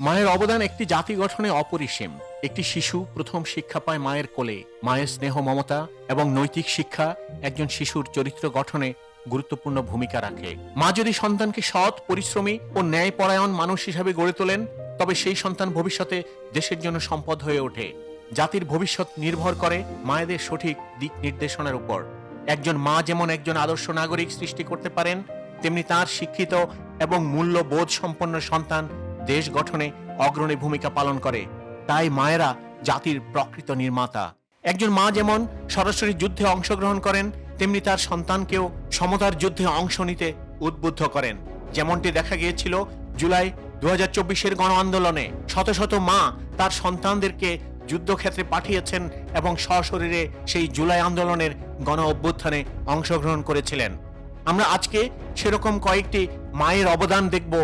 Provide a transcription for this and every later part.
মায়ের অবদান একটি জাতি গঠনে অপরিসীম। একটি শিশু প্রথম শিক্ষা পায় মায়ের কোলে। মায়ের স্নেহ, মমতা এবং নৈতিক শিক্ষা একজন শিশুর চরিত্র গঠনে গুরুত্বপূর্ণ ভূমিকা রাখে। মা যদি সন্তানকে সৎ, পরিশ্রমী ও ন্যায়পরায়ণ মানুষ হিসাবে গড়ে তোলেন, তবে সেই সন্তান ভবিষ্যতে দেশের জন্য সম্পদ হয়ে ওঠে। জাতির ভবিষ্যৎ নির্ভর করে মায়েদের সঠিক দিক নির্দেশনার উপর। একজন মা যেমন একজন আদর্শ নাগরিক সৃষ্টি করতে পারেন, তেমনি তার শিক্ষিত এবং মূল্যবোধ সম্পন্ন সন্তান দেশ গঠনে অগ্রণী ভূমিকা পালন করে। তাই মায়েরা জাতির প্রকৃত নির্মাতা। একজন মা যেমন সরাসরি যুদ্ধে অংশগ্রহণ করেন, তেমনি তার সন্তানকেও সমতার যুদ্ধে অংশ নিতে উদ্বুদ্ধ করেন। যেমনটি দেখা গিয়েছিল জুলাই দু হাজার চব্বিশের গণ আন্দোলনে শত শত মা তার সন্তানদেরকে যুদ্ধক্ষেত্রে পাঠিয়েছেন এবং সশরীরে সেই জুলাই আন্দোলনের গণ অভ্যুত্থানে অংশগ্রহণ করেছিলেন। আমরা আজকে সেরকম কয়েকটি মায়ের অবদান দেখব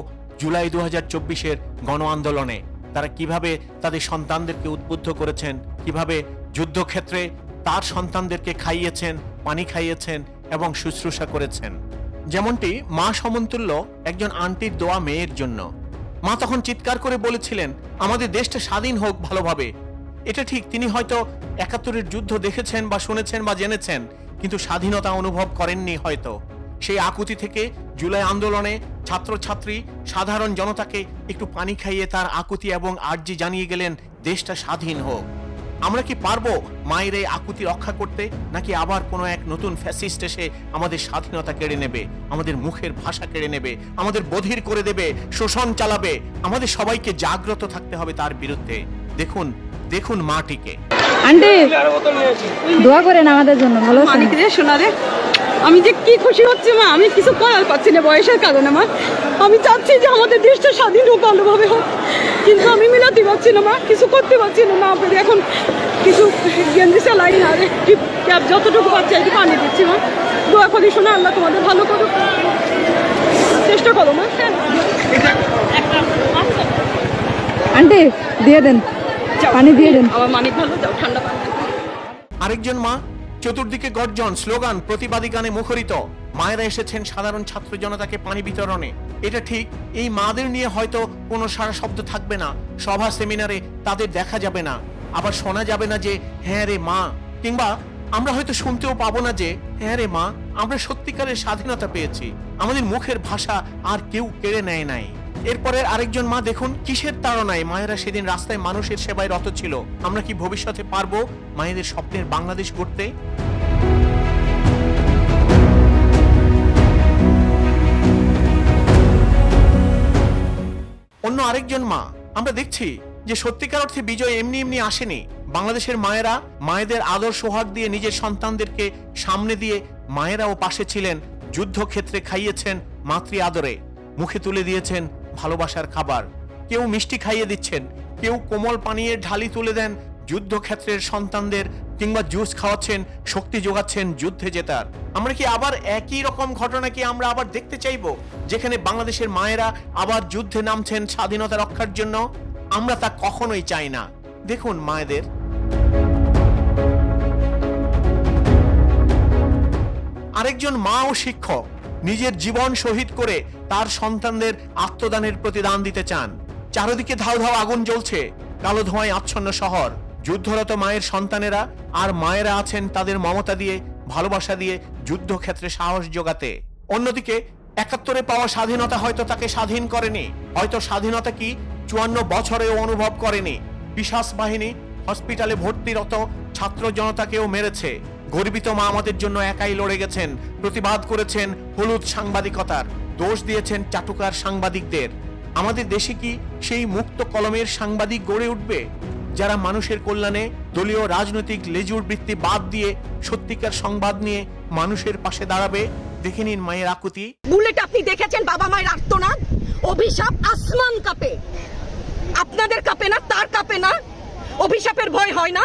জুলাই দু হাজার চব্বিশের গণ আন্দোলনে তারা কীভাবে তাদের সন্তানদেরকে উদ্বুদ্ধ করেছেন, কীভাবে যুদ্ধক্ষেত্রে তার সন্তানদেরকে খাইয়েছেন, পানি খাইয়েছেন এবং শুশ্রূষা করেছেন। যেমনটি মা সমন্তুল্য একজন আন্টির দোয়া মেয়ের জন্য। মা তখন চিৎকার করে বলেছিলেন, আমাদের দেশটা স্বাধীন হোক ভালোভাবে। এটা ঠিক, তিনি হয়তো একাত্তরের যুদ্ধ দেখেছেন বা শুনেছেন বা জেনেছেন, কিন্তু স্বাধীনতা অনুভব করেননি হয়তো। সেই আকুতি থেকে জুলাই আন্দোলনে ছাত্রছাত্রী, সাধারণ জনতাকে একটু পানি খাইয়ে তার আকুতি এবং আর্জি জানিয়ে গেলেন, দেশটা স্বাধীন হোক। আমরা কি পারব মায়ের এই আকুতি রক্ষা করতে, নাকি আবার কোনো এক নতুন ফ্যাসিস্ট এসে আমাদের স্বাধীনতা কেড়ে নেবে, আমাদের মুখের ভাষা কেড়ে নেবে, আমাদের বধির করে দেবে, শোষণ চালাবে? আমাদের সবাইকে জাগ্রত থাকতে হবে তার বিরুদ্ধে। দেখুন দেখুন মাটিকে। আন্টি দোয়া করেন আমাদের জন্য ভালো আছেন? মানিক রে সোনা রে। আমি যে কি খুশি হচ্ছে মা আমি কিছু করার পাচ্ছি না বয়সের কারণে মা। আমি চাচ্ছি যে আমাদের দেশটা স্বাধীন হোক ভালোভাবে হোক। কিন্তু আমি মিলাতে পারছি না মা কিছু করতে পারছি না মা আপনাদের এখন কিছু গেঞ্জি সেলাই না রে ক্যাব যতটুকু পাচ্ছি আর কি পানি দিচ্ছি মা। দোয়া করি শোনা আল্লাহ তোমাদের ভালো করো চেষ্টা করো মা। আন্টি দিয়ে দেন। পানি দিয়ে দেন। আমার মানিক ভালো যাও ঠান্ডা পানি আরেকজন মা চতুর্দিকে গর্জন স্লোগান প্রতিবাদী গানে মুখরিত। মায়েরা এসেছেন সাধারণ ছাত্র জনতাকে পানি বিতরণে। এটা ঠিক এই মাদের নিয়ে হয়তো কোনো সারা শব্দ থাকবে না। সভা সেমিনারে তাদের দেখা যাবে না। আবার শোনা যাবে না যে হ্যাঁ রে মা। কিংবা আমরা হয়তো শুনতেও পাবো না যে হ্যাঁ রে মা আমরা সত্যিকারের স্বাধীনতা পেয়েছি। আমাদের মুখের ভাষা আর কেউ কেড়ে নেয় নাই। এরপরে আরেকজন মা দেখুন, কিসের তাড়নায়? মায়েরা সেদিন রাস্তায় মানুষের সেবায় রত ছিল। আমরা কি ভবিষ্যতে পারব মায়েদের স্বপ্নের বাংলাদেশ গড়তে? অন্য আরেকজন মা, আমরা দেখছি যে সত্যিকার অর্থে বিজয় এমনি এমনি আসেনি। বাংলাদেশের মায়েরা মায়েদের আদর সোহাগ দিয়ে নিজের সন্তানদেরকে সামনে দিয়ে মায়েরাও পাশে ছিলেন, যুদ্ধক্ষেত্রে খাইয়েছেন মাতৃ আদরে। মুখে তুলে দিয়েছেন ভালোবাসার খাবার। কেউ মিষ্টি খাইয়ে দিচ্ছেন, কেউ কোমল পানীয়ের ঢালি তুলে দেন, যুদ্ধক্ষেত্রের সন্তানদের কিংবা জুস খাওয়াচ্ছেন, শক্তি যোগাচ্ছেন যুদ্ধে জেতার। আমরা কি আবার একই রকম ঘটনা কি আমরা আবার দেখতে চাইব, যেখানে বাংলাদেশের মায়েরা আবার যুদ্ধে নামছেন স্বাধীনতা রক্ষার জন্য? আমরা তা কখনোই চাই না। দেখুন মায়েদের। আরেকজন মা ও শিক্ষক নিজের জীবন শহীদ করে তার সন্তানদের আত্মদানের প্রতিদান দিতে চান। চারদিকে ধাও ধাও আগুন জ্বলছে, কালো ধোঁয়ায় আচ্ছন্ন শহর। যুদ্ধরত মায়ের সন্তানেরা আর মায়েরা আছেন তাদের মমতা দিয়ে, ভালোবাসা দিয়ে যুদ্ধক্ষেত্রে সাহস যোগাতে অন্যদিকে, একাত্তরে পাওয়া স্বাধীনতা হয়তো তাকে স্বাধীন করেনি। হয়তো স্বাধীনতা কি চুয়ান্ন বছরেও অনুভব করেনি। পিশাস বাহিনী হসপিটালে ভর্তিরত ছাত্র জনতাকেও মেরেছে। গর্বিত মা আমাদের জন্য একাই লড়ে গেছেন, প্রতিবাদ করেছেন হলুদ সাংবাদিকতার, দোষ দিয়েছেন চাটুকার সাংবাদিকদের। আমাদের দেশে কি সেই মুক্ত কলমের সাংবাদিক গড়ে উঠবে? যারা মানুষের কল্যাণে দলীয় রাজনৈতিক লেজুর বৃত্তি বাদ দিয়ে সত্যিকার সংবাদ নিয়ে মানুষের পাশে দাঁড়াবে? দেখে নিন মায়ের আকুতি। বুলেট আপনি দেখেছেন বাবা মায়ের আর্তনাদ? অভিশাপ আসমান কাপে। আপনাদের কাপে না, তার কাপে না? অভিশাপের ভয় হয় না?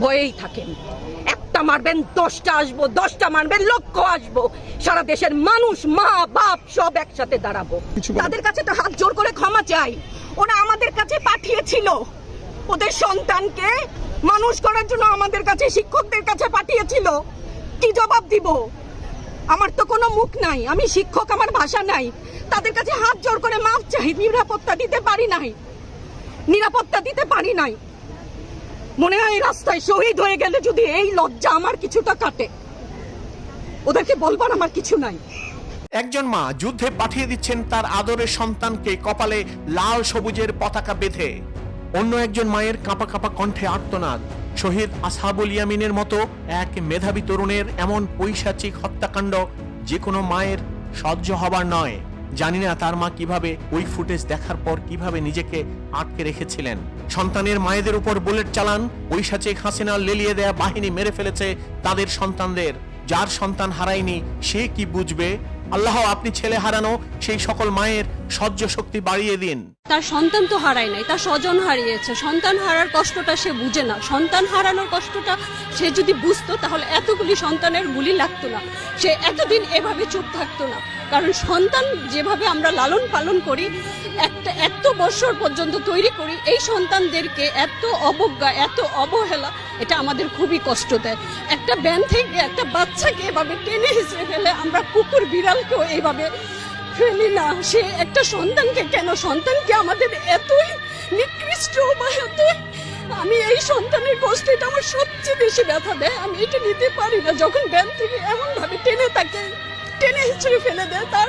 ভয়েই থাকেন। একটা মারবেন দশটা আসব দশটা মারবেন লক্ষ আসব। সারা দেশের মানুষ মা বাপ সব একসাথে দাঁড়াবো। তাদের কাছে তো হাত জোর করে ক্ষমা চাই। ওরা আমাদের কাছে পাঠিয়েছিল। ওদের সন্তানকে মানুষ করার জন্য আমাদের কাছে শিক্ষকদের কাছে পাঠিয়েছিল। কি জবাব দিব? আমার তো কোনো মুখ নাই। আমি শিক্ষক আমার ভাষা নাই। তাদের কাছে হাত জোর করে মাফ চাই। নিরাপত্তা দিতে পারি নাই। নিরাপত্তা দিতে পারি নাই। মনে হয় রাস্তায় শহীদ হয়ে গেলে যদি এই লজ্জা আমার কিছুটা কাটে। ওদেরকে বলবার আমার কিছু নাই। একজন মা যুদ্ধে পাঠিয়ে দিচ্ছেন তার আদরের সন্তানকে কপালে লাল সবুজের পতাকা বেঁধে। অন্য একজন মায়ের কাঁপা কাঁপা কণ্ঠে আর্তনাদ। শহীদ আসহাবুল ইয়ামিনের মতো এক মেধাবী তরুণের এমন পৈশাচিক হত্যাকাণ্ড যে কোনো মায়ের সহ্য হবার নয়। জানি না তার মা কীভাবে ওই ফুটেজ দেখার পর কীভাবে নিজেকে আটকে রেখেছিলেন। সন্তানের মায়েদের উপর বুলেট চালান ওই ঐশাচিক হাসিনা লেলিয়ে দেয়া বাহিনী মেরে ফেলেছে তাদের সন্তানদের। যার সন্তান হারায়নি, সে কি বুঝবে? আল্লাহ, আপনি ছেলে হারানো সেই সকল মায়ের সহ্য শক্তি বাড়িয়ে দিন। তার সন্তান তো হারায় নাই, তার স্বজন হারিয়েছে। সন্তান হারার কষ্টটা সে বুঝে না। সন্তান হারানোর কষ্টটা সে যদি বুঝতো, তাহলে এতগুলি সন্তানের গুলি লাগতো না। সে এতদিন এভাবে চুপ থাকতো না। কারণ সন্তান যেভাবে আমরা লালন পালন করি, একটা, এত বছর পর্যন্ত তৈরি করি, এই সন্তানদেরকে এত অবজ্ঞা, এত অবহেলা, এটা আমাদের খুবই কষ্ট দেয়। একটা ব্যান থেকে একটা বাচ্চাকে এভাবে টেনে হিসেবে ফেলে আমরা কুকুর, বিড়ালকেও এইভাবে ফেলি না সে একটা সন্তানকে কেন? সন্তানকে আমাদের এতই নিকৃষ্ট বা এতই আমি এই সন্তানের এটা আমার সবচেয়ে বেশি ব্যথা দেয়। আমি এটা নিতে পারি না। যখন ব্যাংক থেকে এমনভাবে টেনে তাকে টেনে হিচড়ে ফেলে দেয়, তার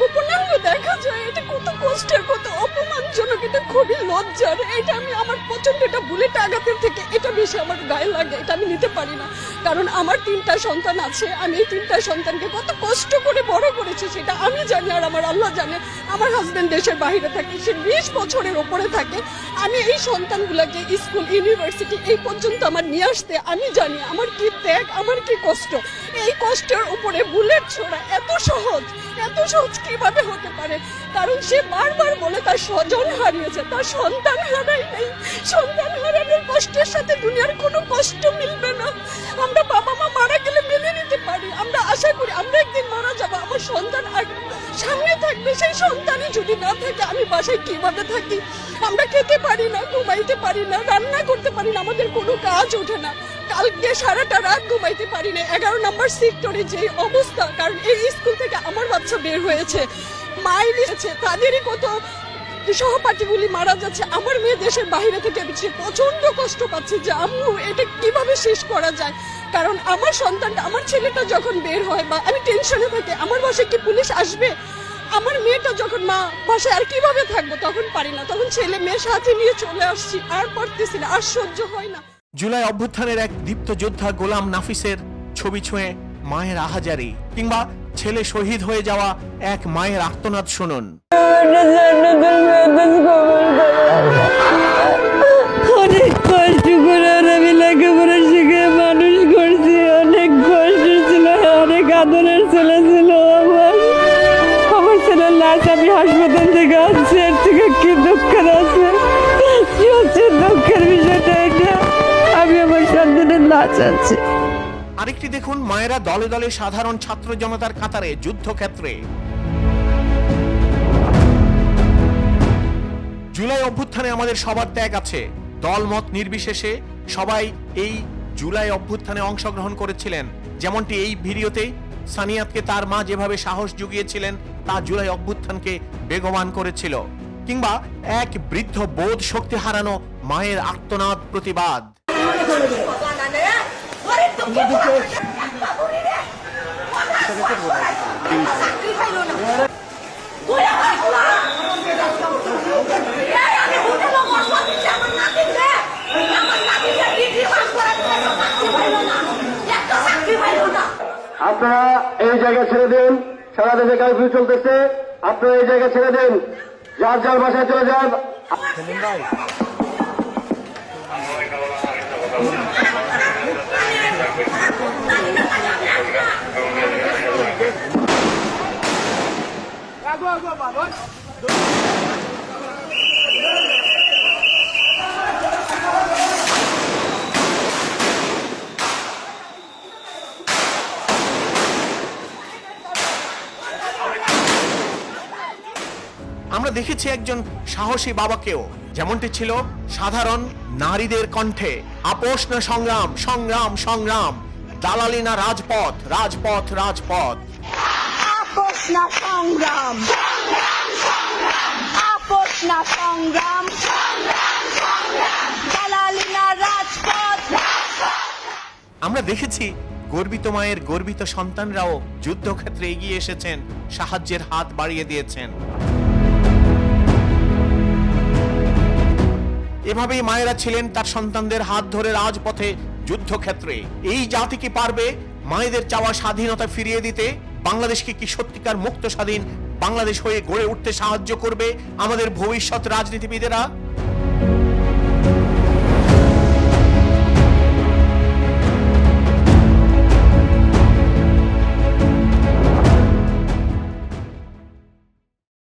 গোপনাঙ্গ দেখা যায়, এটা কত কষ্টের, কত অপমানজনক, এটা খুবই লজ্জার। এটা আমি আমার প্রচণ্ড এটা বুলেট আঘাতের থেকে এটা বেশি আমার গায়ে লাগে, এটা আমি নিতে পারি না। কারণ আমার তিনটা সন্তান আছে, আমি এই তিনটা সন্তানকে কত কষ্ট করে বড় করেছি, সেটা আমি জানি আর আমার আল্লাহ জানে। আমার হাজবেন্ড দেশের বাইরে থাকে, সে বিশ বছরের ওপরে থাকে। আমি এই সন্তানগুলোকে স্কুল ইউনিভার্সিটি এই পর্যন্ত আমার নিয়ে আসতে আমি জানি, আমার কি ত্যাগ, আমার কি কষ্ট। এই কষ্টের উপরে বুলেট ছোড়া এত সহজ এত সহজ কীভাবে হতে পারে? কারণ সে বারবার বলে তার স্বজন হারিয়েছে, তার সন্তান হারাই নেই। সন্তান হারানোর কষ্টের সাথে দুনিয়ার কোনো কষ্ট মিলবে না। আমরা বাবা মা মারা গেলে মেনে নিতে পারি। আমরা আশা করি আমরা একদিন মারা যাব, আমার সন্তান সামনে থাকবে, সেই সন্তানই যদি না থাকে, আমি বাসায় কীভাবে থাকি? আমরা খেতে পারি না, ঘুমাইতে পারি না, রান্না করতে পারি না, আমাদের কোনো কাজ ওঠে না। কালকে সারাটা রাত ঘুমাইতে পারি না। এগারো নম্বর সেক্টরে যে অবস্থা, কারণ এই স্কুল থেকে আমার বাচ্চা বের হয়েছে, মাই নিয়েছে, তাদেরই কত সহপাঠীগুলি মারা যাচ্ছে। আমার মেয়ে দেশের বাইরে থেকে সে প্রচণ্ড কষ্ট পাচ্ছে যে, আম্মু, এটা কীভাবে শেষ করা যায়? কারণ আমার সন্তানটা, আমার ছেলেটা যখন বের হয় বা আমি টেনশনে থাকি, আমার বাসায় কি পুলিশ আসবে? আমার মেয়েটা যখন মা বাসায় আর কীভাবে থাকব? তখন পারি না। তখন ছেলে মেয়ে সাথে নিয়ে চলে আসছি। আর পারতেছি না। আর সহ্য হয় না। জুলাই অভ্যুত্থানের এক দীপ্ত যোদ্ধা গোলাম নাফিসের ছবি ছুঁয়ে মায়ের আহাজারি কিংবা ছেলে শহীদ হয়ে যাওয়া এক মায়ের আর্তনাদ শুনুন। অনেক কষ্ট করে আমি লেখাপড়া শিখে মানুষ করছি অনেক কষ্ট ছিল অনেক আদরের হাসপাতাল থেকে আসছি, এর থেকে কি আছে? কি হচ্ছে বিষয়টা এটা? আমি আমার সন্তানের লাশ আছে আরেকটি দেখুন, মায়েরা দলে দলে সাধারণ ছাত্র জনতার কাতারে যুদ্ধক্ষেত্রে। জুলাই অভ্যুত্থানে আমাদের সবার ত্যাগ আছে। দলমত নির্বিশেষে সবাই এই জুলাই অভ্যুত্থানে অংশগ্রহণ করেছিলেন। যেমনটি এই ভিডিওতে সানিয়াতকে তার মা যেভাবে সাহস জুগিয়েছিলেন, তা জুলাই অভ্যুত্থানকে বেগবান করেছিল, কিংবা এক বৃদ্ধ বোধ শক্তি হারানো মায়ের আত্মনাদ প্রতিবাদ। আপনারা এই জায়গা ছেড়ে দিন, সারা দেশে কারফিউ চলতেছে, আপনারা এই জায়গা ছেড়ে দিন, যার যার বাসায় চলে যান। আমরা দেখেছি একজন সাহসী বাবাকেও। যেমনটি ছিল সাধারণ নারীদের কণ্ঠে। আপোষ না সংগ্রাম সংগ্রাম সংগ্রাম। দালালি না রাজপথ রাজপথ রাজপথ। আপোষ না সংগ্রাম। আপোষ না সংগ্রাম। দালালি না রাজপথ। আমরা দেখেছি গর্বিত মায়ের গর্বিত সন্তানরাও যুদ্ধক্ষেত্রে এগিয়ে এসেছেন সাহায্যের হাত বাড়িয়ে দিয়েছেন। এভাবেই মায়েরা ছিলেন তার সন্তানদের হাত ধরে রাজপথে যুদ্ধক্ষেত্রে। এই জাতি কি পারবে? মায়েদের চাওয়া স্বাধীনতা ফিরিয়ে দিতে? বাংলাদেশকে কি সত্যিকার মুক্ত স্বাধীন বাংলাদেশ হয়ে গড়ে উঠতে সাহায্য করবে আমাদের ভবিষ্যৎ রাজনীতিবিদেরা?